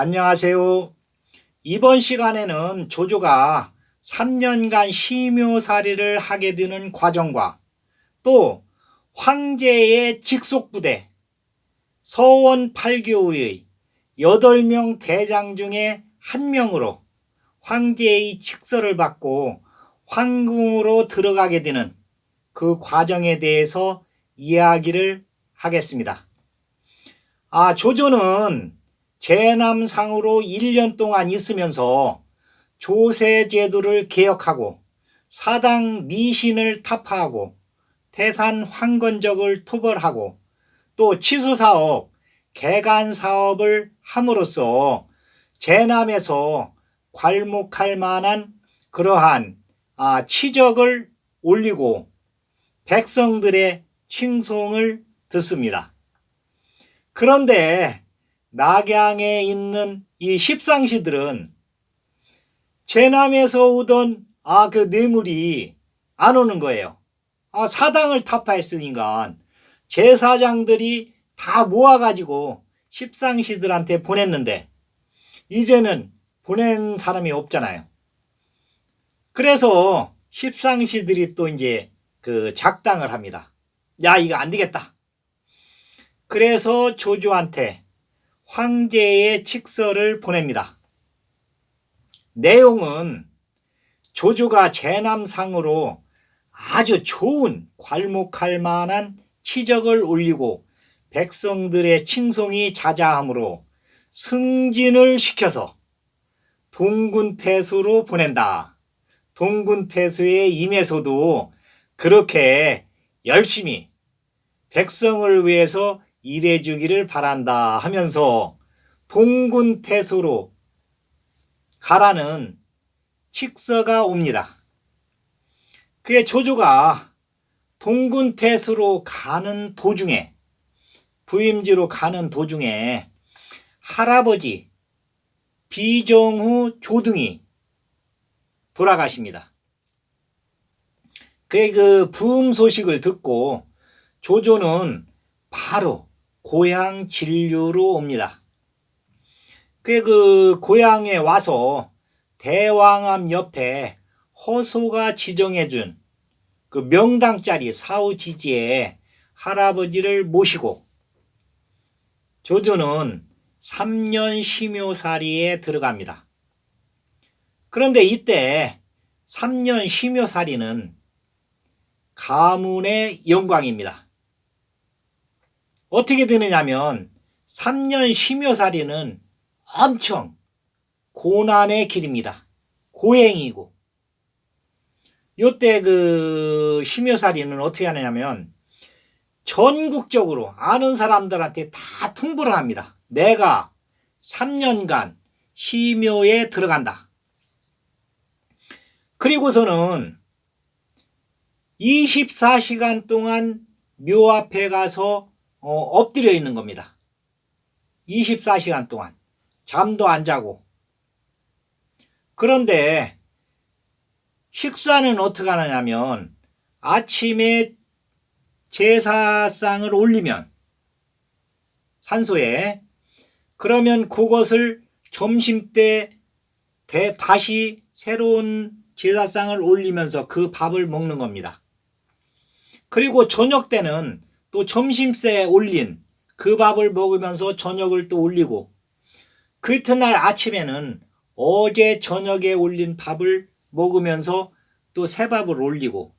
안녕하세요. 이번 시간에는 조조가 3년간 심효살이를 하게 되는 과정과 또 황제의 직속부대 서원 8교의 8명 대장 중에 한 명으로 황제의 칙서를 받고 황궁으로 들어가게 되는 그 과정에 대해서 이야기를 하겠습니다. 아, 조조는 제남상으로 1년 동안 있으면서 조세 제도를 개혁하고 사당 미신을 타파하고 태산 황건적을 토벌하고 또 치수사업, 개간사업을 함으로써 제남에서 괄목할 만한 그러한 아, 치적을 올리고 백성들의 칭송을 듣습니다. 그런데 낙양에 있는 이 십상시들은 제남에서 오던 아 그 뇌물이 안 오는 거예요. 아 사당을 타파했으니까 제사장들이 다 모아가지고 십상시들한테 보냈는데 이제는 보낸 사람이 없잖아요. 그래서 십상시들이 또 이제 그 작당을 합니다. 야 이거 안 되겠다. 그래서 조조한테 황제의 칙서를 보냅니다. 내용은 조조가 제남상으로 아주 좋은 괄목할 만한 치적을 올리고 백성들의 칭송이 자자하므로 승진을 시켜서 동군태수로 보낸다. 동군태수에 임해서도 그렇게 열심히 백성을 위해서 일해 주기를 바란다 하면서 동군태수로 가라는 칙서가 옵니다. 그의 조조가 동군 태수로 가는 도중에 부임지로 가는 도중에 할아버지 비정후 조등이 돌아가십니다. 그의 그 부음 소식을 듣고 조조는 바로 고향 진류로 옵니다. 그의 그 고향에 와서 대왕암 옆에 허소가 지정해준 그 명당 자리 사후 지지에 할아버지를 모시고 조조는 3년 심효살이에 들어갑니다. 그런데 이때 3년 심효살이는 가문의 영광입니다. 어떻게 되느냐면 3년 심효살이는 엄청 고난의 길입니다. 고행이고 요때 그 심효살이는 어떻게 하느냐면 전국적으로 아는 사람들한테 다 통보를 합니다. 내가 3년간 심효에 들어간다. 그리고서는 24시간 동안 묘 앞에 가서 어, 엎드려 있는 겁니다. 24시간 동안 잠도 안 자고. 그런데 식사는 어떻게 하느냐면 아침에 제사상을 올리면 산소에 그러면 그것을 점심 때 대- 다시 새로운 제사상을 올리면서 그 밥을 먹는 겁니다. 그리고 저녁 때는 또 점심때 올린 그 밥을 먹으면서 저녁을 또 올리고 그 이튿날 아침에는 어제 저녁에 올린 밥을 먹으면서 또 새 밥을 올리고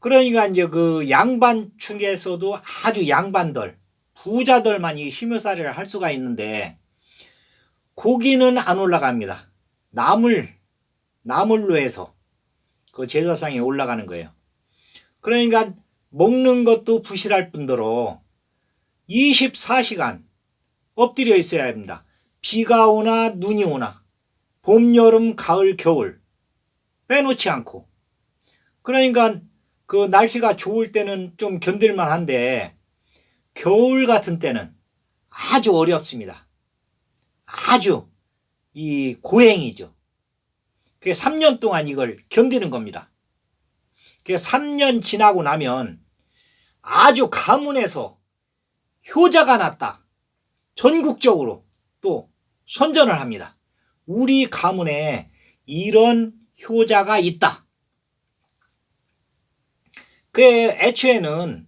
그러니까 이제 그 양반 중에서도 아주 양반들 부자들만 이 심효살이를 할 수가 있는데 고기는 안 올라갑니다. 나물 나물로 해서 그 제사상에 올라가는 거예요. 그러니까 먹는 것도 부실할 뿐더러 24시간 엎드려 있어야 합니다. 비가 오나 눈이 오나 봄, 여름, 가을, 겨울 빼놓지 않고 그러니까 그 날씨가 좋을 때는 좀 견딜만 한데 겨울 같은 때는 아주 어렵습니다. 아주 이 고행이죠. 그게 3년 동안 이걸 견디는 겁니다. 그게 3년 지나고 나면 아주 가문에서 효자가 났다. 전국적으로 또 선전을 합니다. 우리 가문에 이런 효자가 있다. 그 애초에는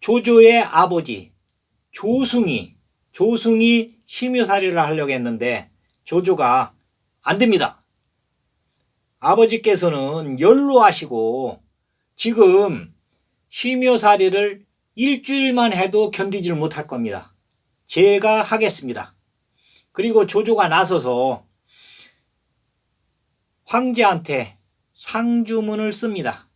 조조의 아버지 조승이 조승이 심유살이를 하려고 했는데 조조가 안 됩니다. 아버지께서는 연로하시고 지금 심유살이를 일주일만 해도 견디지를 못할 겁니다. 제가 하겠습니다. 그리고 조조가 나서서 황제한테 상주문을 씁니다.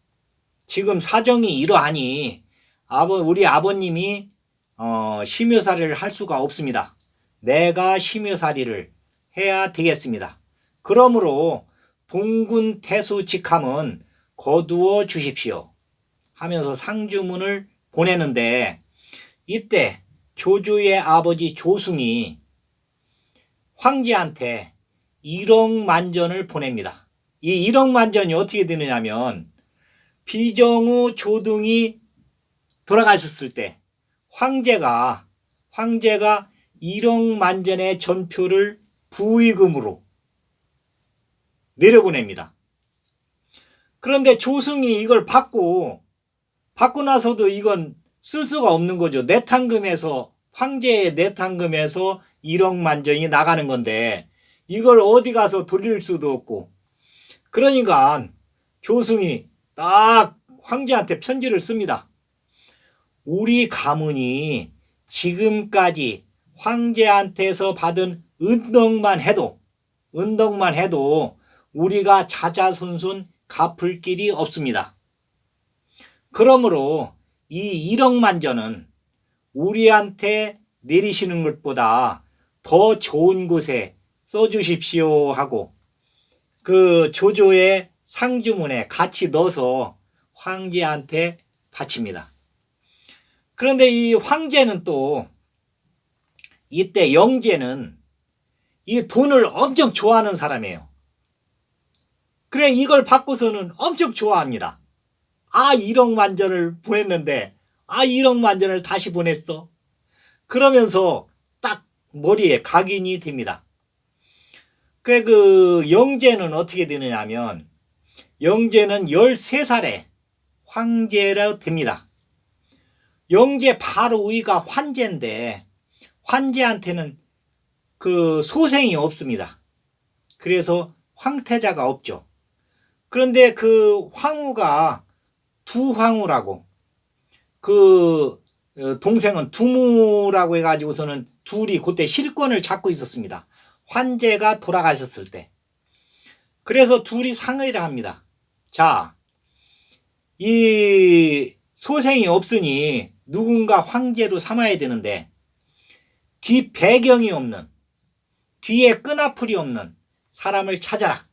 지금 사정이 이러하니 아버 우리 아버님이 어, 심효살이를 할 수가 없습니다. 내가 심효살이를 해야 되겠습니다. 그러므로 동군 태수 직함은 거두어 주십시오. 하면서 상주문을 보내는데 이때 조조의 아버지 조승이 황제한테 1억 만전을 보냅니다. 이 1억 만전이 어떻게 되느냐면 비정우 조등이 돌아가셨을 때 황제가 황제가 1억 만전의 전표를 부의금으로 내려보냅니다. 그런데 조승이 이걸 받고 받고 나서도 이건 쓸 수가 없는 거죠. 내탕금에서 황제의 내탕금에서 1억 만전이 나가는 건데 이걸 어디 가서 돌릴 수도 없고 그러니까 조승이 딱 황제한테 편지를 씁니다. 우리 가문이 지금까지 황제한테서 받은 은덕만 해도 은덕만 해도 우리가 자자손손 갚을 길이 없습니다. 그러므로 이 1억 만 전은 우리한테 내리시는 것보다 더 좋은 곳에 써주십시오 하고 그 조조의 상주문에 같이 넣어서 황제한테 바칩니다. 그런데 이 황제는 또 이때 영제는 이 돈을 엄청 좋아하는 사람이에요. 그래 이걸 받고서는 엄청 좋아합니다. 아 1억 만전을 보냈는데 아 1억 만전을 다시 보냈어. 그러면서 딱 머리에 각인이 됩니다. 그, 그, 영제는 어떻게 되느냐면, 영제는 13살에 황제라 됩니다. 영제 바로 위가 환제인데, 환제한테는 그 소생이 없습니다. 그래서 황태자가 없죠. 그런데 그 황후가 두황후라고, 그 어, 동생은 두무라고 해가지고서는 둘이 그때 실권을 잡고 있었습니다. 환제가 돌아가셨을 때. 그래서 둘이 상의를 합니다. 자, 이 소생이 없으니 누군가 황제로 삼아야 되는데 뒤 배경이 없는 뒤에 끈아풀이 없는 사람을 찾아라.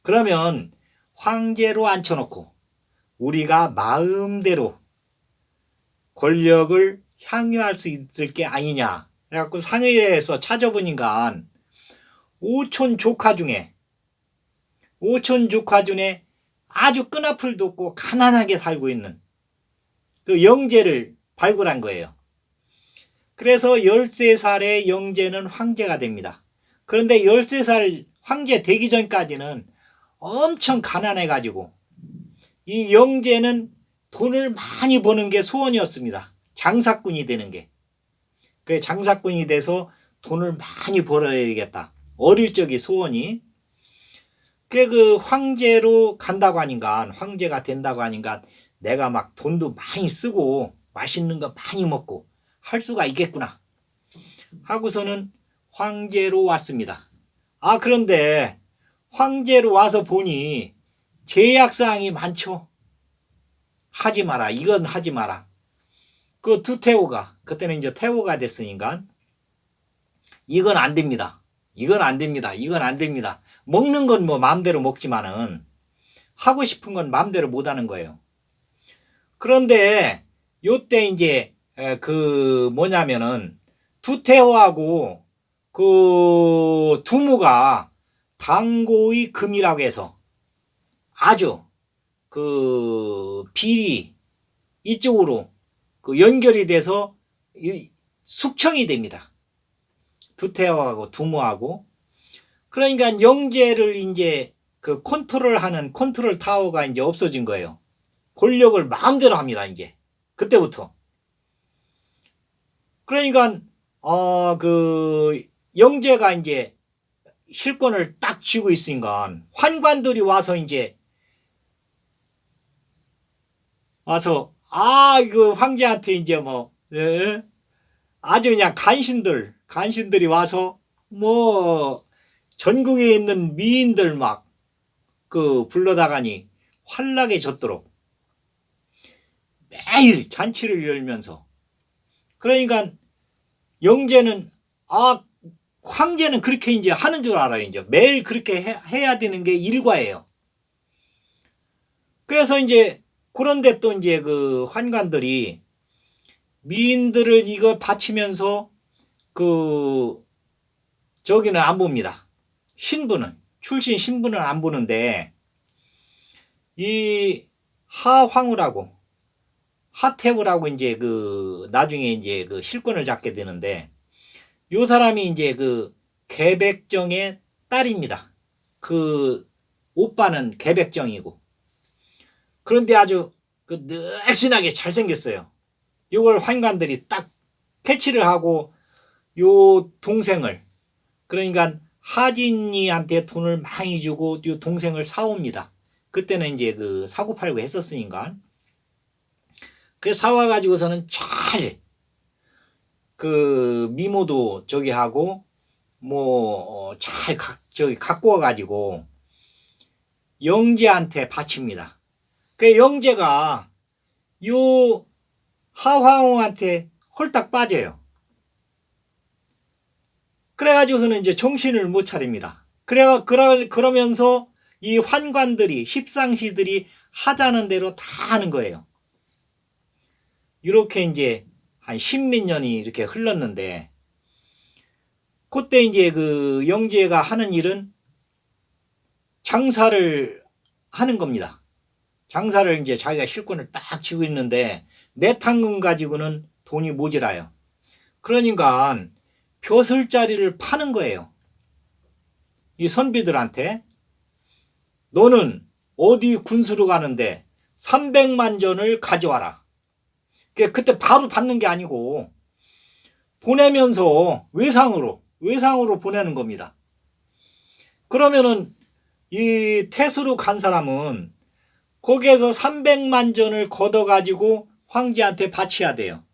그러면 황제로 앉혀놓고 우리가 마음대로 권력을 향유할 수 있을 게 아니냐. 그래갖고 상의에서 찾아보니까 오촌 조카 중에 오촌 조카 중에 아주 끈아풀도 없고 가난하게 살고 있는 그 영재를 발굴한 거예요. 그래서 13살의 영재는 황제가 됩니다. 그런데 13살 황제 되기 전까지는 엄청 가난해가지고 이 영재는 돈을 많이 버는 게 소원이었습니다. 장사꾼이 되는 게. 그 장사꾼이 돼서 돈을 많이 벌어야겠다. 어릴 적이 소원이. 그, 그 황제로 간다고 하니까 황제가 된다고 하니까 내가 막 돈도 많이 쓰고 맛있는 거 많이 먹고 할 수가 있겠구나. 하고서는 황제로 왔습니다. 아 그런데 황제로 와서 보니 제약사항이 많죠. 하지 마라. 이건 하지 마라. 그 두 태호가 그때는 이제 태호가 됐으니까 이건 안 됩니다. 이건 안 됩니다. 이건 안 됩니다. 먹는 건 뭐 마음대로 먹지만은 하고 싶은 건 마음대로 못 하는 거예요. 그런데 요때 이제 그 뭐냐면은 두태호하고 그 두무가 당고의 금이라고 해서 아주 그 비리 이쪽으로 그 연결이 돼서 숙청이 됩니다. 두태하고 두모하고 그러니까 영재를 이제 그 컨트롤하는 컨트롤 타워가 이제 없어진 거예요. 권력을 마음대로 합니다. 이제 그때부터. 그러니까 어 그 영재가 이제 실권을 딱 쥐고 있으니까 환관들이 와서 이제 와서 아 이거 황제한테 이제 뭐 예? 아주 그냥 간신들 간신들이 와서 뭐 전국에 있는 미인들 막 그 불러다가니 환락에 젖도록 매일 잔치를 열면서 그러니까 영재는 아 황제는 그렇게 이제 하는 줄 알아요 이제 매일 그렇게 해, 해야 되는 게 일과예요. 그래서 이제 그런데 또 이제 그 환관들이 미인들을 이거 바치면서 그 저기는 안 봅니다. 신부는 출신 신부는 안 보는데 이 하황우라고 하태우라고 이제 그 나중에 이제 그 실권을 잡게 되는데 요 사람이 이제 그 개백정의 딸입니다. 그 오빠는 개백정이고 그런데 아주 그 늘씬하게 잘생겼어요. 요걸 환관들이 딱 캐치를 하고 요 동생을 그러니까 하진이한테 돈을 많이 주고 요 동생을 사옵니다. 그때는 이제 그 사고 팔고 했었으니까 그 사와 가지고서는 잘 그 미모도 저기 하고 뭐잘 저기 갖고 와 가지고 영재한테 바칩니다. 그 영재가 요 하황우한테 홀딱 빠져요. 그래가지고서는 이제 정신을 못 차립니다. 그래, 그러, 그러면서 이 환관들이, 십상시들이 하자는 대로 다 하는 거예요. 이렇게 이제 한 십몇 년이 이렇게 흘렀는데, 그때 이제 그 영재가 하는 일은 장사를 하는 겁니다. 장사를 이제 자기가 실권을 딱 쥐고 있는데, 내 당근 가지고는 돈이 모자라요. 그러니까 벼슬자리를 파는 거예요. 이 선비들한테 너는 어디 군수로 가는데 300만 전을 가져와라. 그때 바로 받는 게 아니고 보내면서 외상으로 외상으로 보내는 겁니다. 그러면은 이 태수로 간 사람은 거기에서 300만 전을 걷어 가지고 황제한테 바쳐야 돼요.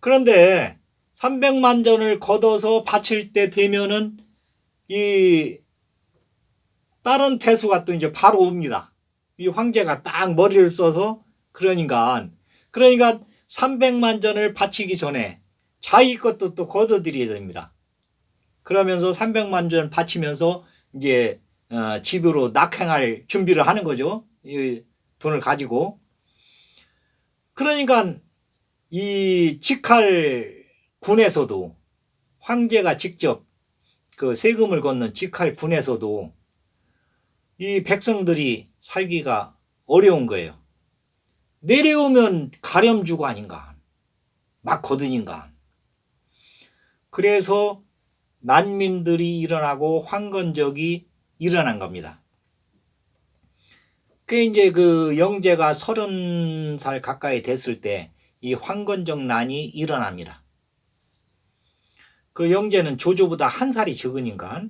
그런데 300만 전을 걷어서 바칠 때 되면은 이 다른 태수가 또 이제 바로 옵니다. 이 황제가 딱 머리를 써서 그러니까 그러니까 300만 전을 바치기 전에 자기 것도 또 걷어들여야 됩니다. 그러면서 300만 전 바치면서 이제 어, 집으로 낙행할 준비를 하는 거죠. 이 돈을 가지고. 그러니까 이 직할 군에서도 황제가 직접 그 세금을 걷는 직할 군에서도 이 백성들이 살기가 어려운 거예요. 내려오면 가렴주고 아닌가. 막 거드닌가. 그래서 난민들이 일어나고 황건적이 일어난 겁니다. 그 이제 그 영재가 서른 살 가까이 됐을 때 이 황건적 난이 일어납니다. 그 영재는 조조보다 한 살이 적으니까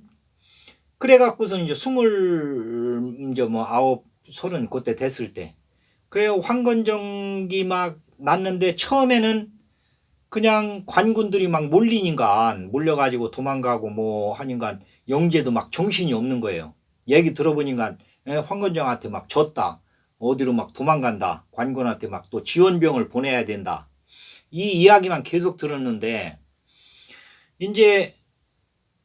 그래갖고서 이제 스물 이제 뭐 아홉 서른 그때 됐을 때 그래 황건적이 막 났는데 처음에는 그냥 관군들이 막 몰리니까 몰려가지고 도망가고 뭐 하니까 영재도 막 정신이 없는 거예요. 얘기 들어보니까 예, 황건정한테 막 졌다. 어디로 막 도망간다. 관군한테 막 또 지원병을 보내야 된다. 이 이야기만 계속 들었는데 이제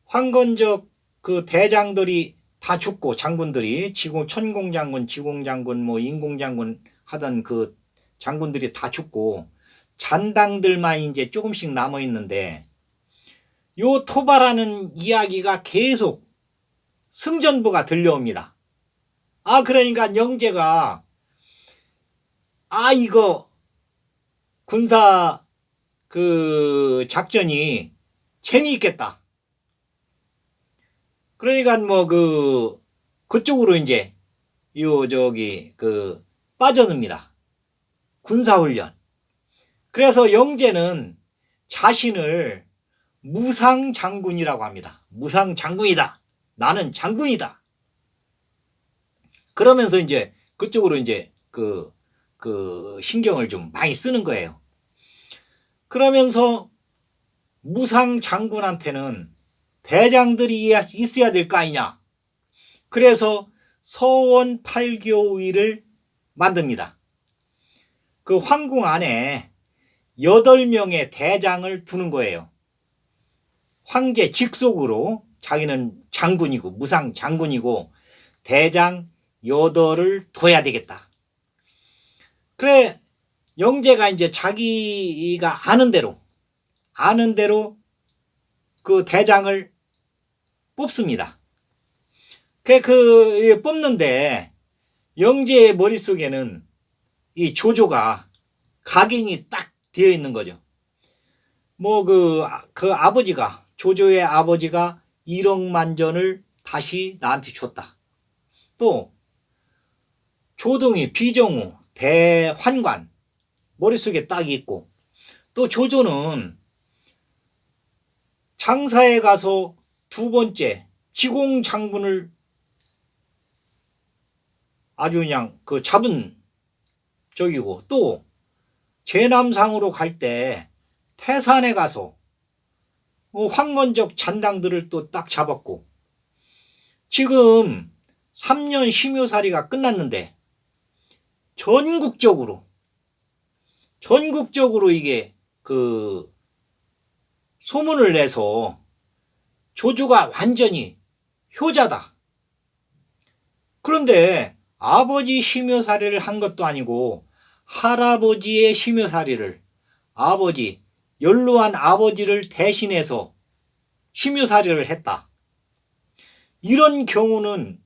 황건적 그 대장들이 다 죽고 장군들이 지공 천공장군, 지공장군, 뭐 인공장군 하던 그 장군들이 다 죽고 잔당들만 이제 조금씩 남아 있는데 요 토바라는 이야기가 계속 승전부가 들려옵니다. 아 그러니까 영재가 아 이거 군사 그 작전이 재미있겠다. 그러니까 뭐 그 그쪽으로 이제 요 저기 그 빠져듭니다. 군사훈련. 그래서 영재는 자신을 무상 장군이라고 합니다. 무상 장군이다. 나는 장군이다. 그러면서 이제 그쪽으로 이제 그, 그 신경을 좀 많이 쓰는 거예요. 그러면서 무상 장군한테는 대장들이 있어야 될 거 아니냐. 그래서 서원 팔교의를 만듭니다. 그 황궁 안에 여덟 명의 대장을 두는 거예요. 황제 직속으로 자기는 장군이고 무상 장군이고 대장 여덟을 둬야 되겠다. 그래 영재가 이제 자기가 아는 대로 아는 대로 그 대장을 뽑습니다. 그, 그, 뽑는데, 영재의 머릿속에는 이 조조가 각인이 딱 되어 있는 거죠. 뭐, 그, 그 아버지가, 조조의 아버지가 1억 만전을 다시 나한테 줬다. 또, 조동이, 비정우, 대환관, 머릿속에 딱 있고, 또 조조는 장사에 가서 두 번째 지공 장군을 아주 그냥 그 잡은 적이고 또 제남상으로 갈 때 태산에 가서 뭐 황건적 잔당들을 또 딱 잡았고 지금 3년 심효살이가 끝났는데 전국적으로 전국적으로 이게 그 소문을 내서 조조가 완전히 효자다. 그런데 아버지 심효살이를 한 것도 아니고 할아버지의 심효살이를 아버지 연로한 아버지를 대신해서 심효살이를 했다. 이런 경우는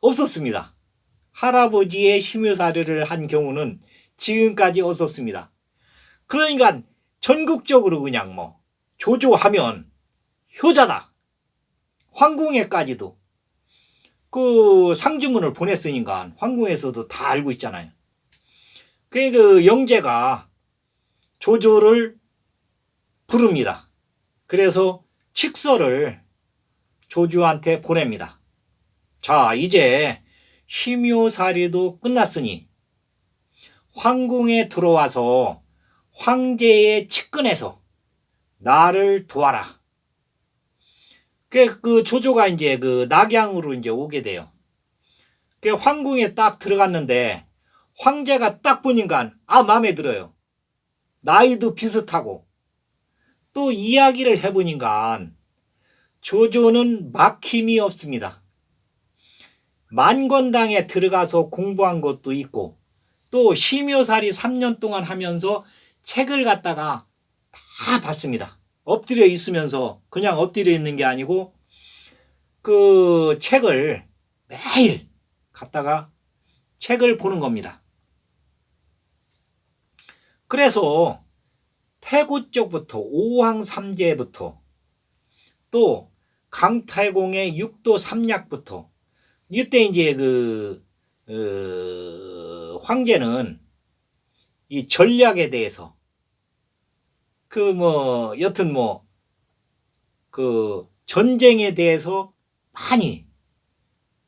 없었습니다. 할아버지의 심효살이를 한 경우는 지금까지 없었습니다. 그러니까 전국적으로 그냥 뭐 조조하면 효자다. 황궁에까지도 그 상주문을 보냈으니까 황궁에서도 다 알고 있잖아요. 그, 그 영재가 조조를 부릅니다. 그래서 칙서를 조조한테 보냅니다. 자, 이제 심효살이도 끝났으니 황궁에 들어와서 황제의 측근에서 나를 도와라. 그, 그 조조가 이제 그 낙양으로 이제 오게 돼요. 그 황궁에 딱 들어갔는데 황제가 딱 보니까 아 마음에 들어요. 나이도 비슷하고 또 이야기를 해보니까 조조는 막힘이 없습니다. 만권당에 들어가서 공부한 것도 있고 또 심효살이 3년 동안 하면서 책을 갖다가 다 봤습니다. 엎드려 있으면서 그냥 엎드려 있는 게 아니고 그 책을 매일 갖다가 책을 보는 겁니다. 그래서 태고 쪽부터 오황 삼재부터 또 강탈공의 육도 삼약부터 이때 이제 그 어, 황제는 이 전략에 대해서 그 뭐 여튼 뭐 그 전쟁에 대해서 많이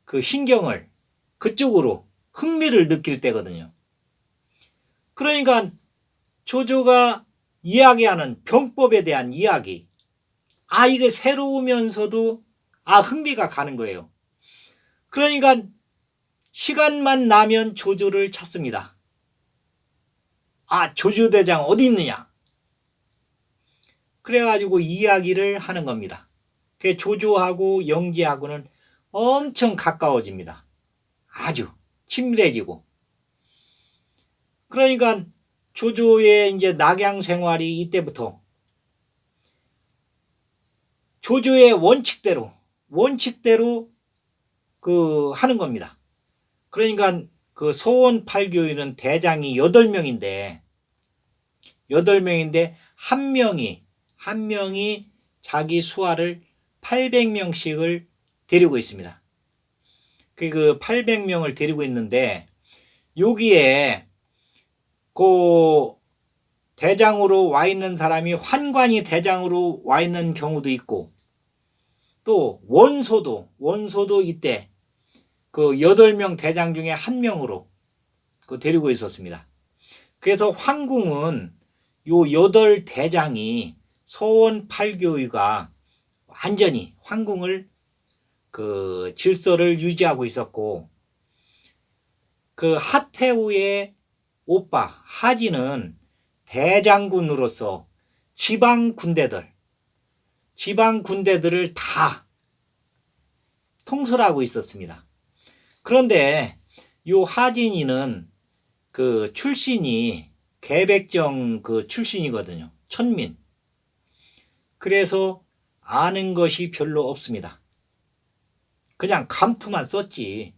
그 신경을 그쪽으로 흥미를 느낄 때거든요. 그러니까 조조가 이야기하는 병법에 대한 이야기. 아, 이게 새로우면서도 아, 흥미가 가는 거예요. 그러니까 시간만 나면 조조를 찾습니다. 아, 조조대장 어디 있느냐? 그래가지고 이야기를 하는 겁니다. 그 조조하고 영지하고는 엄청 가까워집니다. 아주 친밀해지고. 그러니까 조조의 이제 낙양 생활이 이때부터 조조의 원칙대로 원칙대로 그 하는 겁니다. 그러니까 그 소원 팔교인은 대장이 8명인데 8명인데 한 명이 한 명이 자기 수하를 800명씩을 데리고 있습니다. 그 800명을 데리고 있는데 여기에 그 대장으로 와 있는 사람이 환관이 대장으로 와 있는 경우도 있고 또 원소도 원소도 이때 그 여덟 명 대장 중에 한 명으로 그 데리고 있었습니다. 그래서 황궁은 요 여덟 대장이 서원 팔교위가 완전히 황궁을 그 질서를 유지하고 있었고 그 하태우의 오빠 하진은 대장군으로서 지방 군대들 지방 군대들을 다 통솔하고 있었습니다. 그런데 요 하진이는 그 출신이 개백정 그 출신이거든요. 천민. 그래서 아는 것이 별로 없습니다. 그냥 감투만 썼지.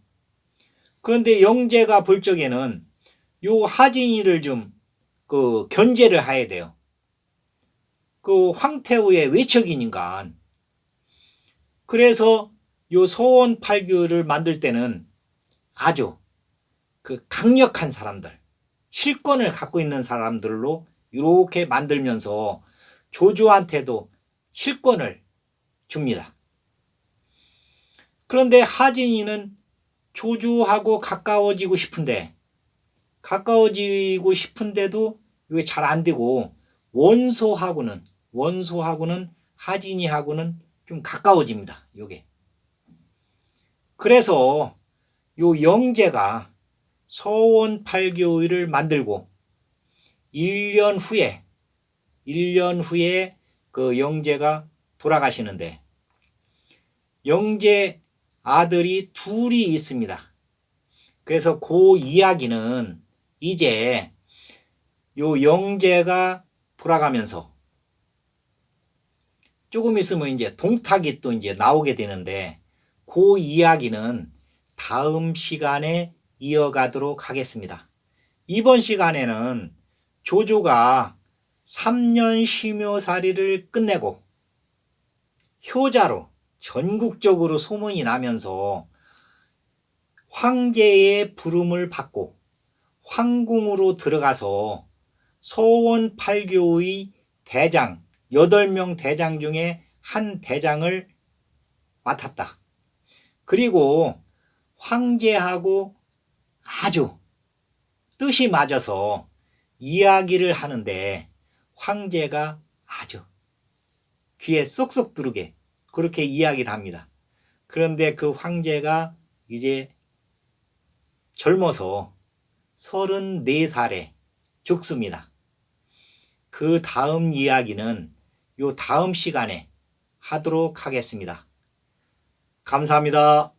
그런데 영재가 볼 적에는 요 하진이를 좀 그 견제를 해야 돼요. 그 황태우의 외척이니까. 그래서 요 소원 팔교를 만들 때는 아주 그 강력한 사람들, 실권을 갖고 있는 사람들로 이렇게 만들면서 조조한테도 실권을 줍니다. 그런데 하진이는 조조하고 가까워지고 싶은데 가까워지고 싶은데도 이게 잘 안 되고 원소하고는 원소하고는 하진이하고는 좀 가까워집니다. 요게. 그래서 요 영재가 서원 팔교의를 만들고 1년 후에 1년 후에 그 영재가 돌아가시는데 영재 아들이 둘이 있습니다. 그래서 그 이야기는 이제 요 영재가 돌아가면서 조금 있으면 이제 동탁이 또 이제 나오게 되는데 그 이야기는 다음 시간에 이어가도록 하겠습니다. 이번 시간에는 조조가 3년 심효살이를 끝내고 효자로 전국적으로 소문이 나면서 황제의 부름을 받고 황궁으로 들어가서 소원 팔교의 대장, 8명 대장 중에 한 대장을 맡았다. 그리고 황제하고 아주 뜻이 맞아서 이야기를 하는데 황제가 아주 귀에 쏙쏙 들어게 그렇게 이야기를 합니다. 그런데 그 황제가 이제 젊어서 34살에 죽습니다. 그 다음 이야기는 요 다음 시간에 하도록 하겠습니다. 감사합니다.